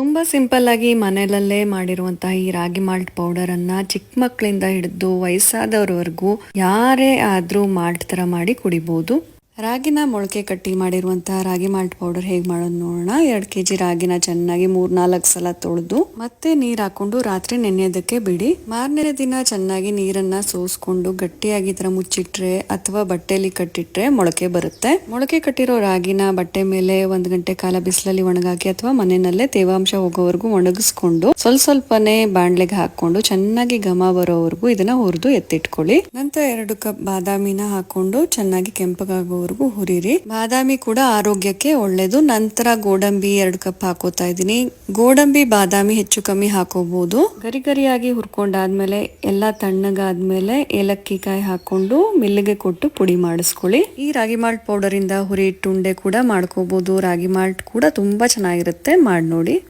ತುಂಬಾ ಸಿಂಪಲ್ ಆಗಿ ಮನೆಯಲ್ಲೇ ಮಾಡಿರುವಂತಹ ಈ ರಾಗಿ ಮಾಲ್ಟ್ ಪೌಡರ್ ಅನ್ನ ಚಿಕ್ಕ ಮಕ್ಕಳಿಂದ ಹಿಡಿದು ವಯಸ್ಸಾದವರವರೆಗೂ ಯಾರೇ ಆದ್ರೂ ಮಾಲ್ಟ್ ತರ ಮಾಡಿ ಕುಡಿಬಹುದು ರಾಗಿನ ಮೊಳಕೆ ಕಟ್ಟಿ ಮಾಡಿರುವಂತಹ ರಾಗಿ ಮಾಲ್ಟ್ ಪೌಡರ್ ಹೇಗೆ ಮಾಡೋದು ನೋಡೋಣ. ಎರಡ್ ಕೆಜಿ ರಾಗಿನ ಚೆನ್ನಾಗಿ ಮೂರ್ ನಾಲ್ಕು ಸಲ ತೊಳೆದು ಮತ್ತೆ ನೀರ್ ಹಾಕೊಂಡು ರಾತ್ರಿ ನೆನೆಯೋದಕ್ಕೆ ಬಿಡಿ. ಮಾರನೇ ದಿನ ಚೆನ್ನಾಗಿ ನೀರನ್ನ ಸೋಸ್ಕೊಂಡು ಗಟ್ಟಿಯಾಗಿ ತರ ಮುಚ್ಚಿಟ್ರೆ ಅಥವಾ ಬಟ್ಟೆಯಲ್ಲಿ ಕಟ್ಟಿಟ್ರೆ ಮೊಳಕೆ ಬರುತ್ತೆ. ಮೊಳಕೆ ಕಟ್ಟಿರೋ ರಾಗಿನ ಬಟ್ಟೆ ಮೇಲೆ ಒಂದ್ ಗಂಟೆ ಕಾಲ ಬಿಸಿಲಲ್ಲಿ ಒಣಗಾಕಿ ಅಥವಾ ಮನೆಯಲ್ಲೇ ತೇವಾಂಶ ಹೋಗೋವರೆಗೂ ಒಣಗಿಸ್ಕೊಂಡು ಸ್ವಲ್ಪ ಸ್ವಲ್ಪನೇ ಬಾಣ್ಲೆಗೆ ಹಾಕೊಂಡು ಚೆನ್ನಾಗಿ ಘಮ ಬರೋವರೆಗೂ ಇದನ್ನ ಹುರಿದು ಎತ್ತಿಟ್ಕೊಳ್ಳಿ. ನಂತರ ಎರಡು ಕಪ್ ಬಾದಾಮಿನ ಹಾಕೊಂಡು ಚೆನ್ನಾಗಿ ಕೆಂಪಗಾಗೋವರೆಗೂ ಹುರಿರಿ. ಬಾದಾಮಿ ಕೂಡ ಆರೋಗ್ಯಕ್ಕೆ ಒಳ್ಳೇದು. ನಂತರ ಗೋಡಂಬಿ ಎರಡು ಕಪ್ ಹಾಕೋತಾ ಇದ್ದೀನಿ. ಗೋಡಂಬಿ, ಬಾದಾಮಿ ಹೆಚ್ಚು ಕಮ್ಮಿ ಹಾಕೋಬಹುದು ಗರಿ ಗರಿಯಾಗಿ ಹುರ್ಕೊಂಡಾದ್ಮೇಲೆ ಎಲ್ಲಾ ತಣ್ಣಗಾದ್ಮೇಲೆ ಏಲಕ್ಕಿ ಕಾಯಿ ಹಾಕೊಂಡು ಮಿಲ್ಲಿಗೆ ಕೊಟ್ಟು ಪುಡಿ ಮಾಡಿಸ್ಕೊಳ್ಳಿ. ಈ ರಾಗಿ ಮಾಲ್ಟ್ ಪೌಡರ್ ಇಂದ ಹುರಿ ಇಟ್ಟುಂಡೆ ಕೂಡ ಮಾಡ್ಕೋಬಹುದು ರಾಗಿ ಮಾಲ್ಟ್ ಕೂಡ ತುಂಬಾ ಚೆನ್ನಾಗಿರುತ್ತೆ. ಮಾಡಿ ನೋಡಿ